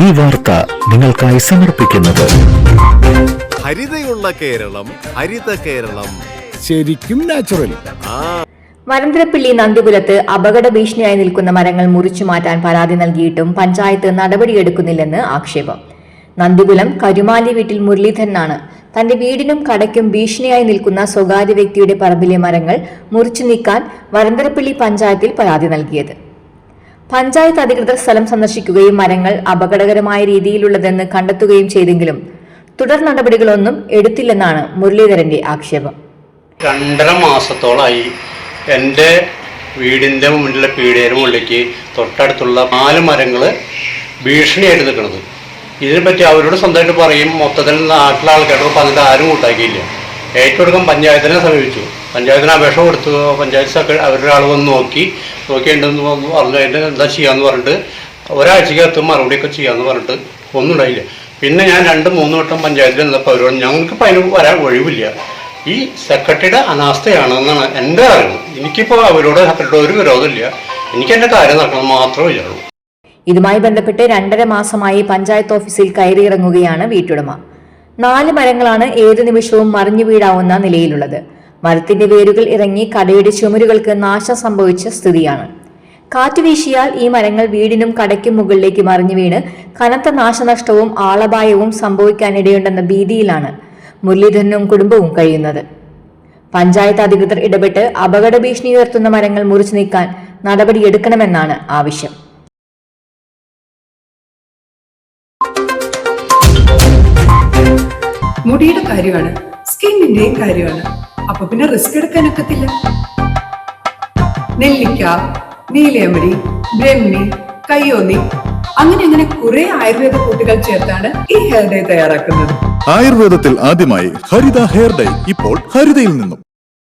ഈ വാർത്ത നിങ്ങൾക്കായി സമർപ്പിക്കുന്നത്. ഹരിതയുള്ള കേരളം ഹരിത കേരളം. ശരിക്കും നാച്ചുറൽ വരന്തരപ്പിള്ളി നന്ദിപുരത്ത് അപകട ഭീഷണിയായി നിൽക്കുന്ന മരങ്ങൾ മുറിച്ചു മാറ്റാൻ പരാതി നൽകിയിട്ടും പഞ്ചായത്ത് നടപടിയെടുക്കുന്നില്ലെന്ന് ആക്ഷേപം. നന്ദിപുരം കരുമാലി വീട്ടിൽ മുരളീധരനാണ്. തന്റെ വീടിനും കടയ്ക്കും ഭീഷണിയായി നിൽക്കുന്ന സ്വകാര്യ വ്യക്തിയുടെ പറമ്പിലെ മരങ്ങൾ മുറിച്ചു നീക്കാൻ വരന്തരപ്പിള്ളി പഞ്ചായത്തിൽ പരാതി നൽകിയത്. പഞ്ചായത്ത് അധികൃതർ സ്ഥലം സന്ദർശിക്കുകയും മരങ്ങൾ അപകടകരമായ രീതിയിലുള്ളതെന്ന് കണ്ടെത്തുകയും ചെയ്തെങ്കിലും തുടർ നടപടികളൊന്നും എടുത്തില്ലെന്നാണ് മുരളീധരന്റെ ആക്ഷേപം. രണ്ടര മാസത്തോളമായി എന്റെ വീടിന്റെ മുന്നിലെ പീടികയുടെ മുകളിലേക്ക് തൊട്ടടുത്തുള്ള നാല് മരങ്ങൾ ഭീഷണിയായിട്ട് നിൽക്കുന്നത് ഇതിനെപ്പറ്റി അവരോട് സ്വന്തമായിട്ട് പറയും. മൊത്തത്തിൽ നാട്ടിലെ ആൾക്കാരോട് പറഞ്ഞിട്ട് ആരും കൂട്ടാക്കിയില്ല. ഏറ്റെടുക്കാൻ പഞ്ചായത്തിനെ സമീപിച്ചു. പഞ്ചായത്തിന് അപേക്ഷ കൊടുത്തു. പഞ്ചായത്ത് സെക്രട്ടറി ആൾ വന്ന് നോക്കി. നോക്കിയിട്ടുണ്ടെന്ന് പറഞ്ഞു അതിന്റെ എന്താ ചെയ്യാന്ന് പറഞ്ഞിട്ട് ഒരാഴ്ചക്കകത്ത് മറുപടിയൊക്കെ ചെയ്യാന്ന് പറഞ്ഞിട്ട് ഒന്നും ഉണ്ടായില്ല. പിന്നെ ഞാൻ രണ്ട് മൂന്ന് വട്ടം പഞ്ചായത്തിൽ നിന്നപ്പോൾ അവരോട് ഞങ്ങൾക്കിപ്പോൾ അതിന് വരാൻ ഒഴിവില്ല. ഈ സെക്രട്ടറിയുടെ അനാസ്ഥയാണ് എന്നാണ് എന്റെ അറിവ്. എനിക്കിപ്പോൾ അവരോട് സെക്രട്ടറി ഒരു വിരോധമില്ല. എനിക്ക് എന്റെ കാര്യം നടക്കണം മാത്രമേ ഇല്ലുള്ളൂ ഇതുമായി ബന്ധപ്പെട്ട് രണ്ടര മാസമായി പഞ്ചായത്ത് ഓഫീസിൽ കയറിയിറങ്ങുകയാണ് വീട്ടുടമ. നാല് മരങ്ങളാണ് ഏതു നിമിഷവും മറിഞ്ഞു വീഴാവുന്ന നിലയിലുള്ളത്. മരത്തിന്റെ വേരുകൾ ഇറങ്ങി കടയുടെ ചുമരുകൾക്ക് നാശം സംഭവിച്ച സ്ഥിതിയാണ്. കാറ്റ് വീശിയാൽ ഈ മരങ്ങൾ വീടിനും കടയ്ക്കും മുകളിലേക്ക് മറിഞ്ഞു വീണ് കനത്ത നാശനഷ്ടവും ആളപായവും സംഭവിക്കാനിടയുണ്ടെന്ന ഭീതിയിലാണ് മുരളീധരനും കുടുംബവും കഴിയുന്നത്. പഞ്ചായത്ത് അധികൃതർ ഇടപെട്ട് അപകട ഭീഷണി ഉയർത്തുന്ന മരങ്ങൾ മുറിച്ചു നീക്കാൻ നടപടിയെടുക്കണമെന്നാണ് ആവശ്യം. മുടിയുടെ കാര്യമാണ് സ്കിന്നിന്റെയും കാര്യമാണ്. അപ്പൊ പിന്നെ റിസ്ക് എടുക്കാനൊക്കത്തില്ല നെല്ലിക്ക നീലയമരി ബ്രഹ്മി കയ്യോന്നി അങ്ങനെ അങ്ങനെ കുറെ ആയുർവേദ കൂട്ടുകൾ ചേർത്താണ് ഈ ഹെയർ ഡേ തയ്യാറാക്കുന്നത്. ആയുർവേദത്തിൽ ആദ്യമായി ഹരിത ഹെയർ ഡൈ ഇപ്പോൾ ഹരിതയിൽ നിന്നും.